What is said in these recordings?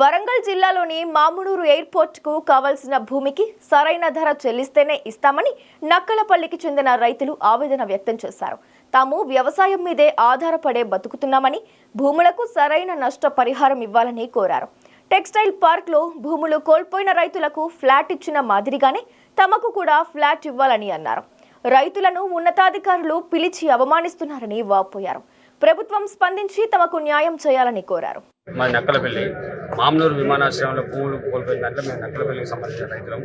వరంగల్ జిల్లాలోని మామునూరు ఎయిర్పోర్ట్కు కావలసిన భూమికి సరైన ధర చెల్లిస్తేనే ఇస్తామని నక్కలపల్లికి చెందిన రైతులు ఆవేదన వ్యక్తం చేశారు. తాము వ్యవసాయం మీదే ఆధారపడే బతుకుతున్నామని భూములకు సరైన నష్ట పరిహారం ఇవ్వాలని కోరారు. టెక్స్టైల్ పార్క్లో భూములు కోల్పోయిన రైతులకు ఫ్లాట్ ఇచ్చిన మాదిరిగానే తమకు కూడా ఫ్లాట్ ఇవ్వాలని అన్నారు. రైతులను ఉన్నతాధికారులు పిలిచి అవమానిస్తున్నారని వాపోయారు. ప్రభుత్వం స్పందించి తమకు న్యాయం చేయాలని కోరారు. మా నక్కలపల్లి మామనూరు విమానాశ్రయంలో భూములు కోల్పోయిన దాంట్లో మేము నక్కలపల్లికి సంబంధించిన రైతులం.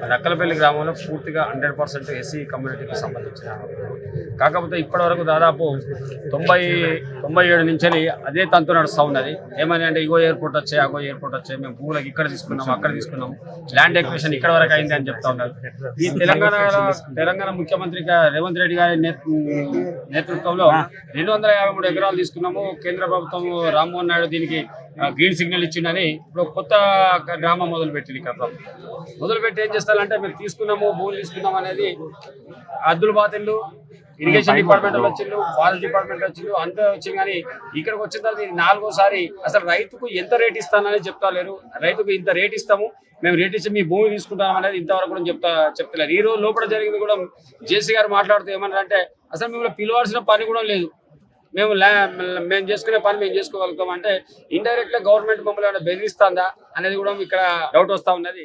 మా నక్కలపల్లి గ్రామంలో పూర్తిగా హండ్రెడ్ పర్సెంట్ ఎస్సీ కమ్యూనిటీకి సంబంధించిన కాకపోతే ఇప్పటివరకు దాదాపు తొంభై తొంభై ఏడు నుంచి అదే తంతు నడుస్తూ ఉన్నది. ఏమని అంటే ఇగో ఎయిర్పోర్ట్ వచ్చాయి అగో ఎయిర్పోర్ట్ వచ్చాయి మేము భూములకు ఇక్కడ తీసుకున్నాం అక్కడ తీసుకున్నాం ల్యాండ్ ఎక్విషన్ ఇక్కడ వరకు అయింది అని చెప్తా ఉన్నారు. ఈ తెలంగాణ తెలంగాణ ముఖ్యమంత్రి రేవంత్ రెడ్డి గారి నేతృత్వంలో రెండు వందల యాభై మూడు ఎకరాలు తీసుకున్నాము. కేంద్ర ప్రభుత్వం రామ్మోహన్ నాయుడు దీనికి గ్రీన్ సిగ్నల్ ఇచ్చిందని ఇప్పుడు కొత్త గ్రామం మొదలు పెట్టింది ఇక్కడ ప్రభుత్వం. మొదలు పెట్టి ఏం చేస్తారంటే మేము తీసుకున్నాము భూములు తీసుకున్నాం అనేది అద్దులు బాతిళ్ళు ఇరిగేషన్ డిపార్ట్మెంట్ వచ్చిండు ఫారెస్ట్ డిపార్ట్మెంట్ వచ్చిండు అంతా వచ్చింది కానీ ఇక్కడికి వచ్చిన తర్వాత ఇది నాలుగోసారి అసలు రైతుకు ఎంత రేట్ ఇస్తానని చెప్తా లేరు రైతుకు ఇంత రేట్ ఇస్తాము మేము రేట్ ఇచ్చి మీ భూమి తీసుకుంటాం అనేది ఇంతవరకు కూడా చెప్తా చెప్తలేరు. ఈ రోజు లోపల జరిగింది కూడా జేసీ గారు మాట్లాడుతూ ఏమన్నారు అంటే అసలు మిమ్మల్ని పిలవాల్సిన పని కూడా లేదు. మేము ల్యా- మేము చేసుకునే పని మేము చేసుకోగలుగుతాం. అంటే ఇండైరెక్ట్గా గవర్నమెంట్ మమ్మల్ని బెదిరిస్తుందా అనేది కూడా ఇక్కడ డౌట్ వస్తా ఉన్నది.